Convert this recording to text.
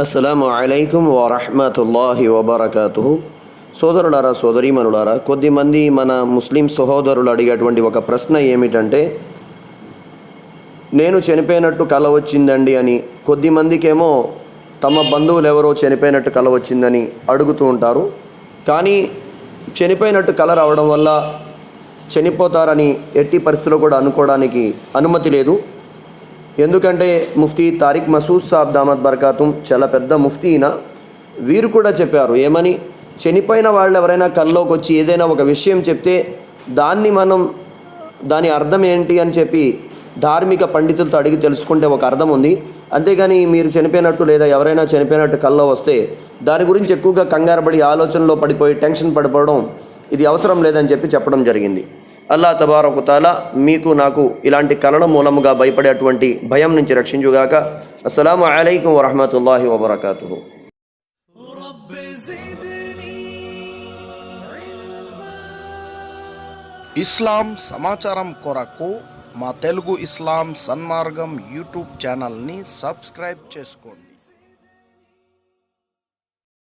అస్సలం అలైకుం వరహమతుల్లాహి వబర్కతు సోదరులారా సోదరీమనులారా కొద్దిమంది మన ముస్లిం సహోదరులు అడిగేటువంటి ఒక ప్రశ్న ఏమిటంటే నేను చనిపోయినట్టు కల వచ్చిందండి అని కొద్దిమందికేమో తమ బంధువులు ఎవరో చనిపోయినట్టు కల వచ్చిందని అడుగుతూ ఉంటారు. కానీ చనిపోయినట్టు కల రావడం వల్ల చనిపోతారని ఎట్టి పరిస్థితుల్లో కూడా అనుకోవడానికి అనుమతి లేదు. ఎందుకంటే ముఫ్తీ తారిక్ మసూద్ సాబ్ దామద్ బర్కాతుం చాలా పెద్ద ముఫ్తీన? వీరు కూడా చెప్పారు ఏమని? చనిపోయిన వాళ్ళు ఎవరైనా కల్లోకి వచ్చి ఏదైనా ఒక విషయం చెప్తే దాన్ని మనం దాని అర్థం ఏంటి అని చెప్పి ధార్మిక పండితులతో అడిగి తెలుసుకుంటే ఒక అర్థం ఉంది. అంతేగాని మీరు చనిపోయినట్టు లేదా ఎవరైనా చనిపోయినట్టు కల్లో వస్తే దాని గురించి ఎక్కువగా కంగారపడి ఆలోచనలో పడిపోయి టెన్షన్ పడిపోవడం ఇది అవసరం లేదని చెప్పి చెప్పడం జరిగింది. అల్లా తబారకుతాల మీకు నాకు ఇలాంటి కలల మూలముగా భయపడేటువంటి భయం నుంచి రక్షించుగాక. అస్సలం అయికం వరహమూల వబర్కూ ఇస్లాం సమాచారం కొరకు మా తెలుగు ఇస్లాం సన్మార్గం యూట్యూబ్ ఛానల్ని సబ్స్క్రైబ్ చేసుకోండి.